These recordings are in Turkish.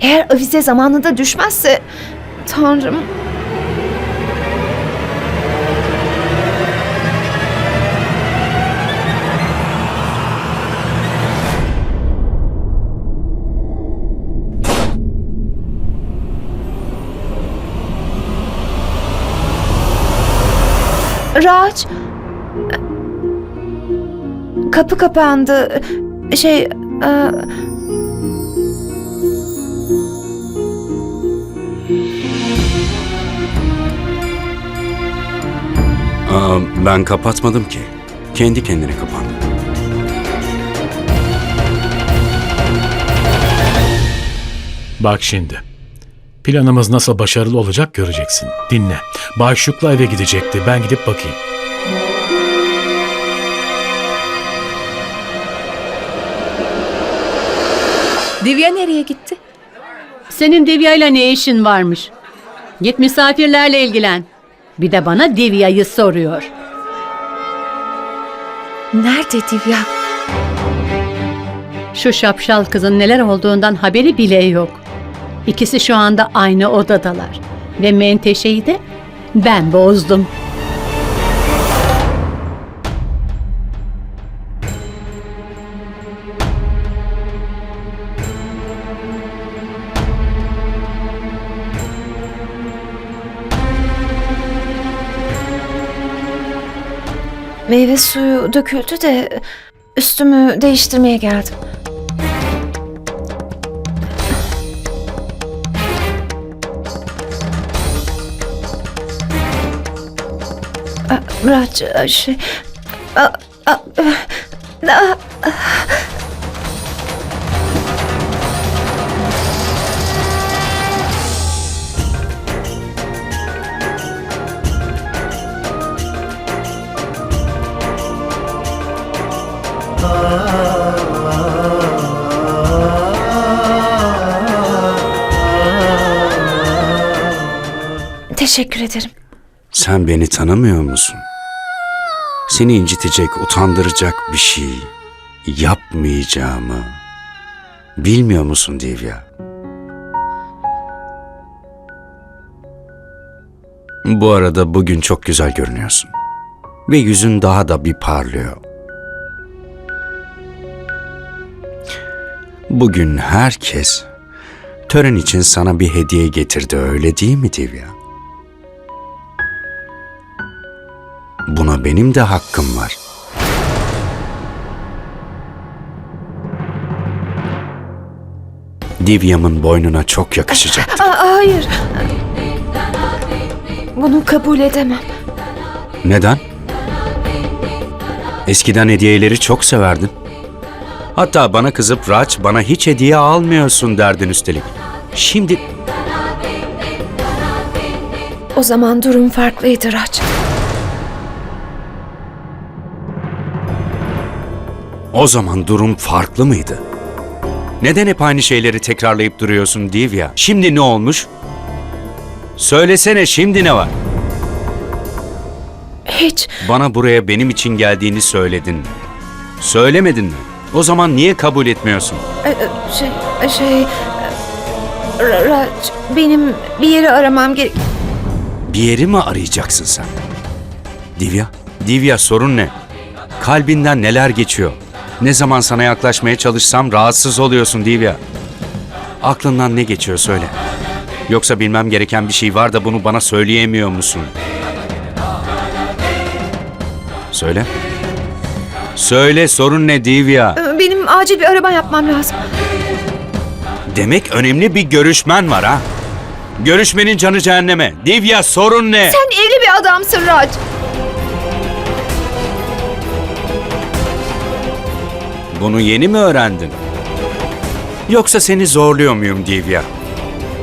Eğer avize zamanında düşmezse... Tanrım... Raj... Kapı kapandı. Şey... e, Aa, ben kapatmadım ki. Kendi kendine kapandı. Bak şimdi. Planımız nasıl başarılı olacak göreceksin. Dinle. Bayşuk'la eve gidecekti. Ben gidip bakayım. Divya nereye gitti? Senin Divya'yla ne işin varmış? Git misafirlerle ilgilen. Bir de bana Divya'yı soruyor. Nerede Divya? Şu şapşal kızın neler olduğundan haberi bile yok. İkisi şu anda aynı odadalar. Ve menteşeyi de ben bozdum. Meyve suyu döküldü de üstümü değiştirmeye geldim. Raj, aa, şey... aa, aa, aa, Teşekkür ederim. Sen beni tanımıyor musun? Seni incitecek, utandıracak bir şey yapmayacağımı bilmiyor musun Divya? Bu arada bugün çok güzel görünüyorsun. Ve yüzün daha da bir parlıyor. Bugün herkes tören için sana bir hediye getirdi öyle değil mi Divya? Buna benim de hakkım var. Divya'mın boynuna çok yakışacak. Aa, hayır. Bunu kabul edemem. Neden? Eskiden hediyeleri çok severdin. Hatta bana kızıp Raç bana hiç hediye almıyorsun derdin üstelik. Şimdi O zaman durum farklıydı Raj. o zaman durum farklı mıydı? Neden hep aynı şeyleri tekrarlayıp duruyorsun Divya? Şimdi ne olmuş? Söylesene şimdi ne var? Hiç. Bana buraya benim için geldiğini söyledin. Söylemedin mi? O zaman niye kabul etmiyorsun? Ee, Şey, şey... Ra- Raj, benim bir yeri aramam gerek... Bir yeri mi arayacaksın sen? Divya, Divya sorun ne? Kalbinden neler geçiyor? Ne zaman sana yaklaşmaya çalışsam rahatsız oluyorsun Divya. Aklından ne geçiyor söyle. Yoksa bilmem gereken bir şey var da bunu bana söyleyemiyor musun? Söyle. Söyle sorun ne Divya? Ee, Benim acil bir arama yapmam lazım. Demek önemli bir görüşmen var ha? Görüşmenin canı cehenneme. Divya sorun ne? Sen evli bir adamsın Raj. Bunu yeni mi öğrendin? Yoksa seni zorluyor muyum Divya?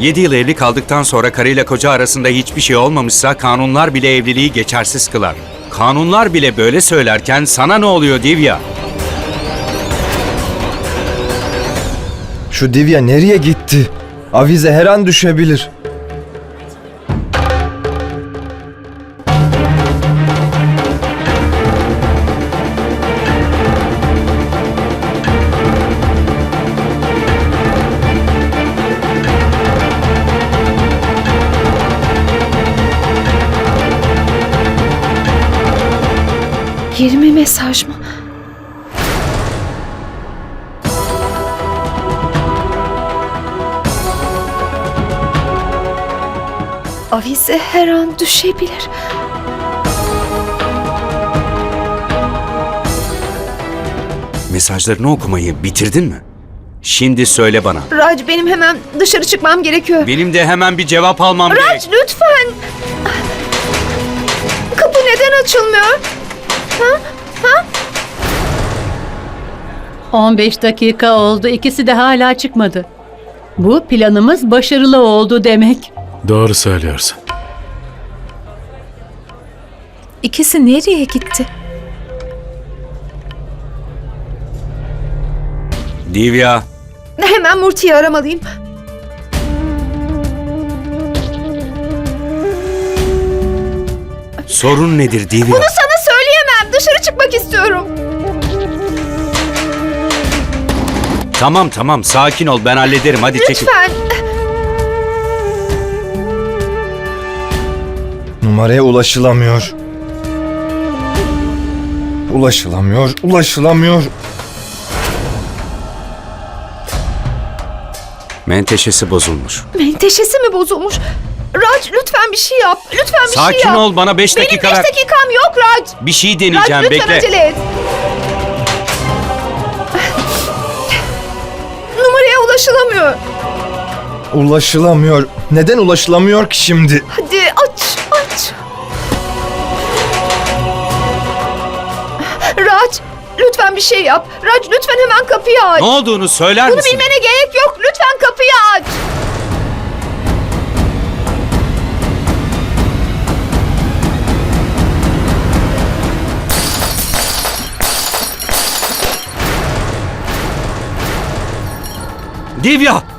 Yedi yıl evli kaldıktan sonra karıyla koca arasında hiçbir şey olmamışsa kanunlar bile evliliği geçersiz kılar. Kanunlar bile böyle söylerken sana ne oluyor Divya? Şu Divya nereye gitti? Avize her an düşebilir. 20 mesaj mı? Avize her an düşebilir. Mesajlarını okumayı bitirdin mi? Şimdi söyle bana. Raj benim hemen dışarı çıkmam gerekiyor. Benim de hemen bir cevap almam gerek. Raj lütfen. Kapı neden açılmıyor? Ha? Ha? 15 dakika oldu. İkisi de hala çıkmadı. Bu planımız başarılı oldu demek. Doğru söylüyorsun. İkisi nereye gitti? Divya, Hemen Murti'yi aramalıyım. sorun nedir Divya? Söyleyemem. Çıkmak istiyorum. Tamam tamam sakin ol ben hallederim hadi çekil. Lütfen. Numaraya ulaşılamıyor. Ulaşılamıyor, ulaşılamıyor. Menteşesi bozulmuş. Menteşesi mi bozulmuş? Raj lütfen bir şey yap. Lütfen bir şey Sakin yap. ol bana 5 Benim dakika 5 ver. dakikam yok Raj. Bir şey Raj deneyeceğim lütfen bekle. acele et. Numaraya ulaşılamıyor. Ulaşılamıyor. Neden ulaşılamıyor ki şimdi? Hadi aç, aç. Raj, lütfen bir şey yap. Raj lütfen hemen kapıyı aç. Ne olduğunu söyler Bunu misin? bilmene gerek yok. Lütfen kapıyı aç. Divya!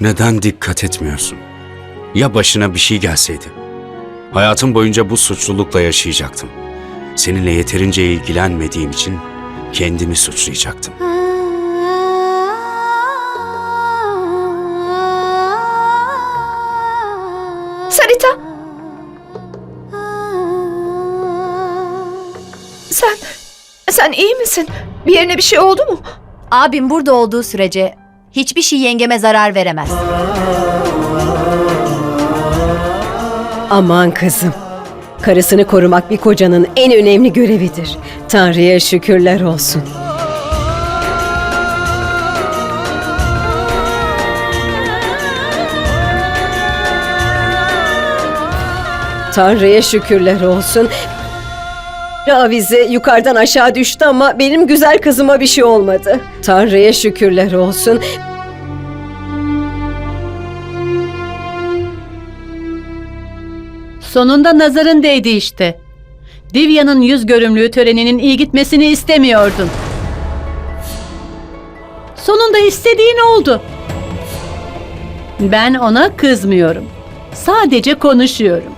Neden dikkat etmiyorsun? Ya başına bir şey gelseydi? Hayatım boyunca bu suçlulukla yaşayacaktım. Seninle yeterince ilgilenmediğim için kendimi suçlayacaktım. Sarita. Sen, sen iyi misin? Bir yerine bir şey oldu mu? Abim burada olduğu sürece hiçbir şey yengeme zarar veremez. Aman kızım. Karısını korumak bir kocanın en önemli görevidir. Tanrı'ya şükürler olsun. Tanrı'ya şükürler olsun. Avize yukarıdan aşağı düştü ama benim güzel kızıma bir şey olmadı. Tanrı'ya şükürler olsun. Sonunda nazarın değdi işte. Divya'nın yüz görümlüğü töreninin iyi gitmesini istemiyordun. Sonunda istediğin oldu. Ben ona kızmıyorum. Sadece konuşuyorum.